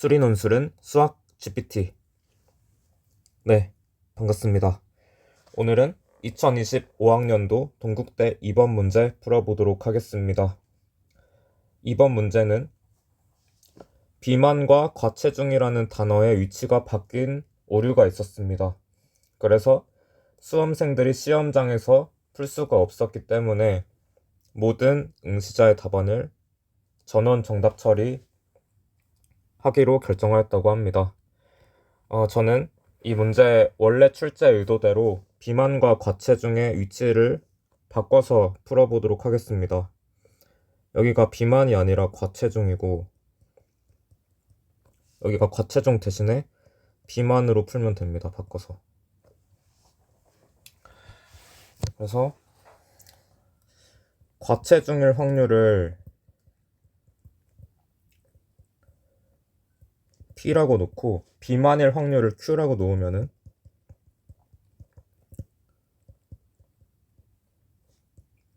수리 논술은 수학 GPT. 네, 반갑습니다. 오늘은 2025학년도 동국대 2번 문제 풀어보도록 하겠습니다. 2번 문제는 비만과 과체중이라는 단어의 위치가 바뀐 오류가 있었습니다. 그래서 수험생들이 시험장에서 풀 수가 없었기 때문에 모든 응시자의 답안을 전원 정답 처리 하기로 결정하였다고 합니다. 어, 저는 이 문제 원래 출제 의도대로 비만과 과체중의 위치를 바꿔서 풀어보도록 하겠습니다. 여기가 비만이 아니라 과체중이고 여기가 과체중 대신에 비만으로 풀면 됩니다. 바꿔서. 그래서 과체중일 확률을 P라고 놓고 비만일 확률을 Q라고 놓으면은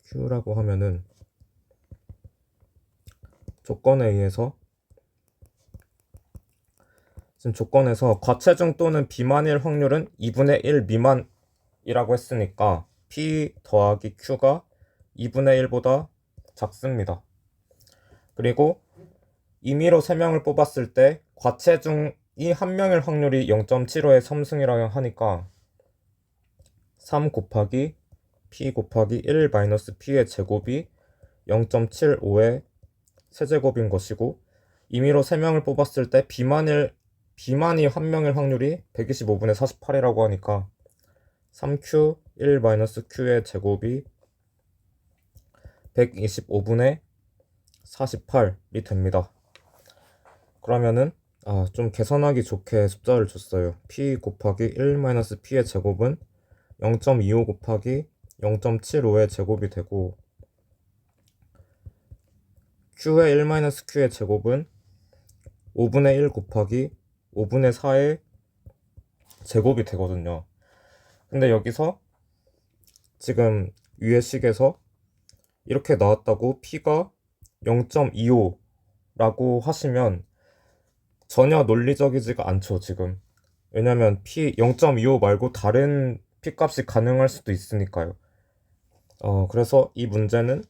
Q라고 하면은 조건에 의해서 지금 조건에서 과체중 또는 비만일 확률은 2분의 1 미만이라고 했으니까 P 더하기 Q가 2분의 1보다 작습니다. 그리고 임의로 3명을 뽑았을 때 과체 중 이 한 명일 확률이 0.75의 3승이라고 하니까 3 곱하기 p 곱하기 1 마이너스 p의 제곱이 0.75의 세제곱인 것이고 임의로 3명을 뽑았을 때 비만일 비만이 한 명일 확률이 125분의 48이라고 하니까 3q 1 마이너스 q의 제곱이 125분의 48이 됩니다. 그러면은 아, 좀 계산하기 좋게 숫자를 줬어요. p 곱하기 1 마이너스 p의 제곱은 0.25 곱하기 0.75의 제곱이 되고 q의 1 마이너스 q의 제곱은 5분의 1 곱하기 5분의 4의 제곱이 되거든요. 근데 여기서 지금 위의 식에서 이렇게 나왔다고 p가 0.25라고 하시면 전혀 논리적이지가 않죠, 지금. 왜냐면 P 0.25 말고 다른 P 값이 가능할 수도 있으니까요. 어, 그래서 이 문제는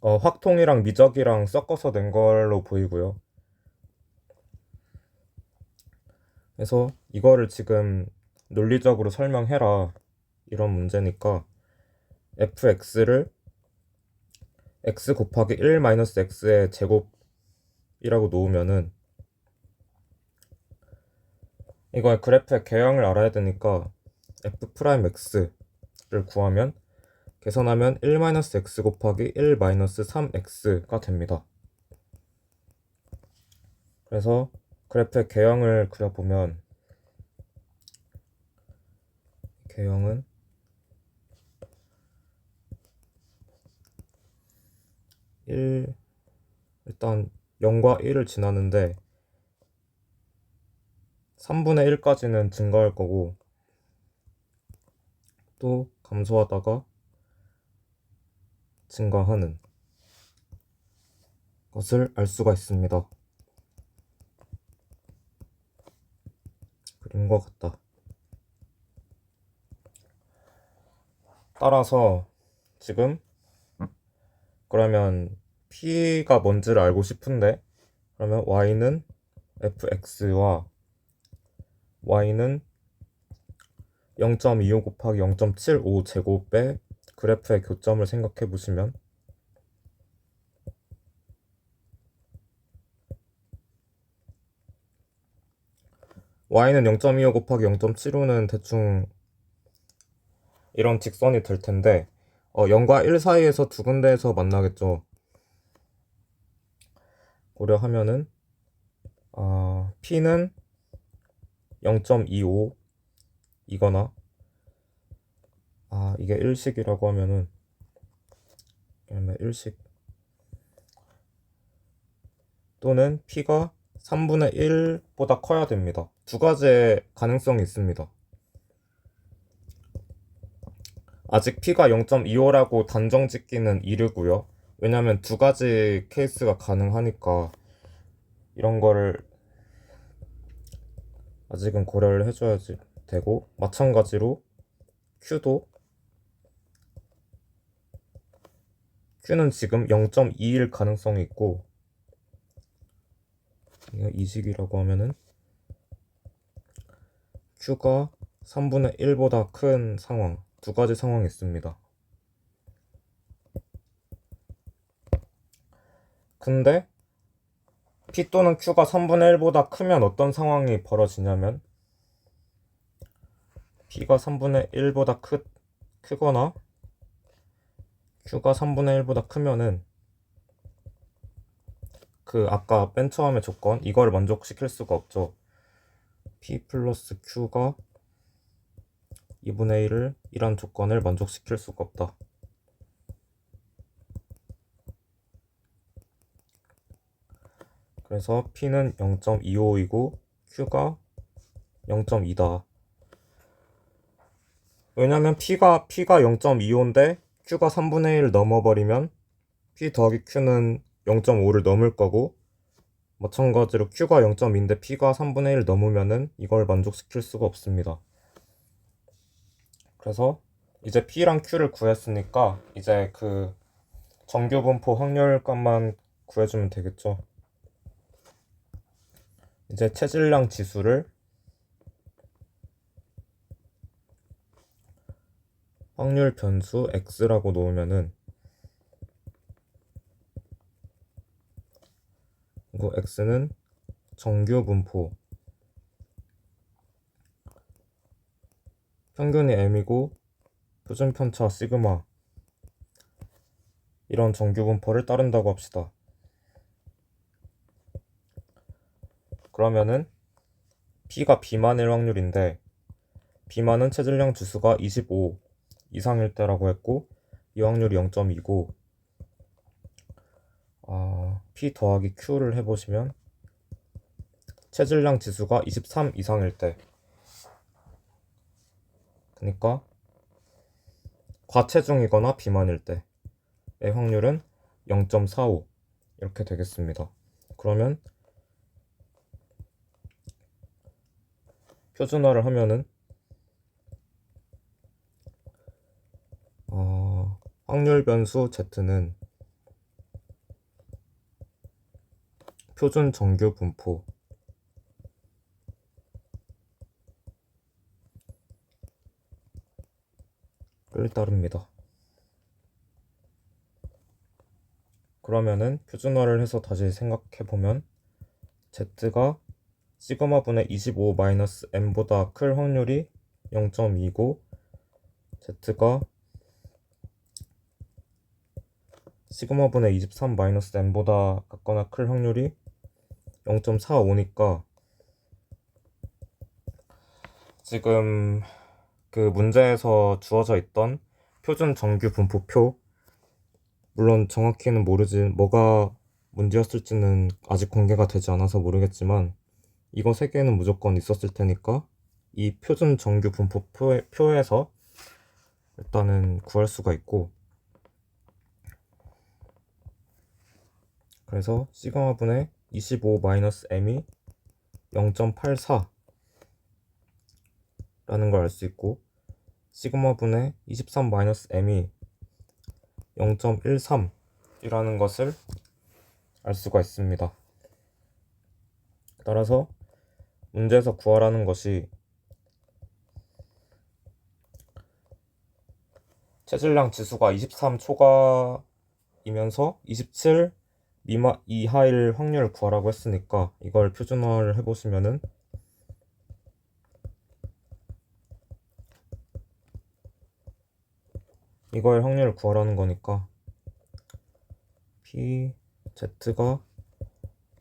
어, 확통이랑 미적이랑 섞어서 낸 걸로 보이고요. 그래서 이거를 지금 논리적으로 설명해라. 이런 문제니까 fx를 x 곱하기 1 마이너스 x의 제곱이라고 놓으면은 이거의 그래프의 개형을 알아야 되니까 f 프라임 x를 구하면 계산하면 1 마이너스 x 곱하기 1 마이너스 3x가 됩니다. 그래서 그래프의 개형을 그려보면 개형은 일 일단 0과 1을 지나는데 3분의 1까지는 증가할 거고 또 감소하다가 증가하는 것을 알 수가 있습니다. 것 같다. 따라서 지금 그러면 P가 뭔지를 알고 싶은데 그러면 Y는 fx와 Y는 0.25 곱하기 0.75 제곱의 그래프의 교점을 생각해 보시면 y는 0.25 곱하기 0.75는 대충 이런 직선이 될 텐데 어, 0과 1 사이에서 두 군데에서 만나겠죠. 고려하면은 어, p는 0.25 이거나 아 이게 1식이라고 하면은 그러면 1식 또는 p가 3분의 1보다 커야 됩니다. 두 가지의 가능성이 있습니다. 아직 p가 0.25라고 단정 짓기는 이르고요. 왜냐면 두 가지 케이스가 가능하니까 이런 거를 아직은 고려를 해줘야 되고 마찬가지로 Q도 Q는 지금 0.2일 가능성이 있고 이식이라고 하면은 Q가 3분의 1보다 큰 상황 두 가지 상황이 있습니다. 근데 P 또는 Q가 3분의 1보다 크면 어떤 상황이 벌어지냐면 P가 3분의 1보다 크, 크거나 Q가 3분의 1보다 크면은 그 아까 맨 처음에 조건 이걸 만족시킬 수가 없죠. P 플러스 Q가 2분의 1을 이란 조건을 만족시킬 수가 없다. 그래서 P는 0.25이고 Q가 0.2다. 왜냐면 P가 P가 0.25인데 Q가 3분의 1 넘어버리면 P 더하기 Q는 0.5를 넘을 거고 마찬가지로 Q가 0.2인데 P가 3분의 1 넘으면은 이걸 만족시킬 수가 없습니다. 그래서 이제 P랑 Q를 구했으니까 이제 그 정규 분포 확률값만 구해주면 되겠죠. 이제 체질량 지수를 확률 변수 x라고 놓으면은 이거 x는 정규 분포 평균이 m이고 표준 편차 시그마 이런 정규 분포를 따른다고 합시다. 그러면은 P가 비만일 확률인데 비만은 체질량 지수가 25 이상일 때라고 했고 이 확률이 0.2고 아, P 더하기 Q를 해보시면 체질량 지수가 23 이상일 때 그러니까 과체중이거나 비만일 때의 확률은 0.45 이렇게 되겠습니다. 그러면 표준화를 하면은 어, 확률 변수 Z는 표준 정규 분포 를 따릅니다. 그러면은 표준화를 해서 다시 생각해 보면 Z가 시그마분의 25 마이너스 m보다 클 확률이 0.2고 Z가 시그마분의 23 마이너스 m보다 같거나 클 확률이 0.45니까 지금 그 문제에서 주어져 있던 표준 정규 분포표 물론 정확히는 모르지 뭐가 문제였을지는 아직 공개가 되지 않아서 모르겠지만 이거 세 개는 무조건 있었을 테니까 이 표준 정규 분포 표 에서 일단은 구할 수가 있고 그래서 시그마 분의 25 마이너스 m이 0.84 라는 걸 알 수 있고 시그마 분의 23 마이너스 m이 0.13 이라는 것을 알 수가 있습니다. 따라서 문제에서 구하라는 것이 체질량 지수가 23 초과이면서 27 미마 이하일 확률을 구하라고 했으니까 이걸 표준화를 해보시면은 이거의 확률을 구하라는 거니까 p z가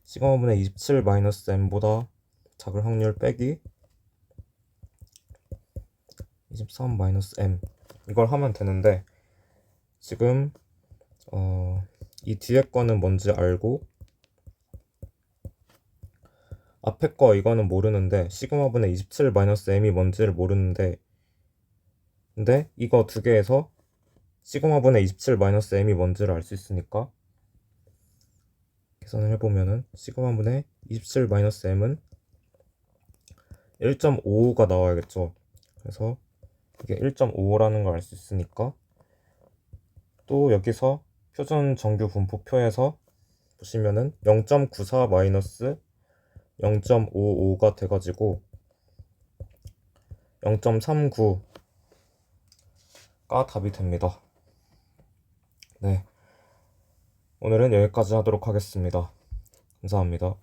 시그마 분의 27 마이너스 m보다 작을 확률 빼기. 23 마이너스 m. 이걸 하면 되는데 지금 어, 이 뒤에 거는 뭔지 알고 앞에 거 이거는 모르는데 시그마분의 27 마이너스 m이 뭔지를 모르는데 근데 이거 두 개에서 시그마분의 27 마이너스 m이 뭔지를 알 수 있으니까 계산을 해보면은 시그마분의 27 마이너스 m은 1.55가 나와야겠죠. 그래서 이게 1.55라는 걸 알 수 있으니까 또 여기서 표준 정규 분포표에서 보시면은 0.94 마이너스 0.55가 돼가지고 0.39가 답이 됩니다. 네. 오늘은 여기까지 하도록 하겠습니다. 감사합니다.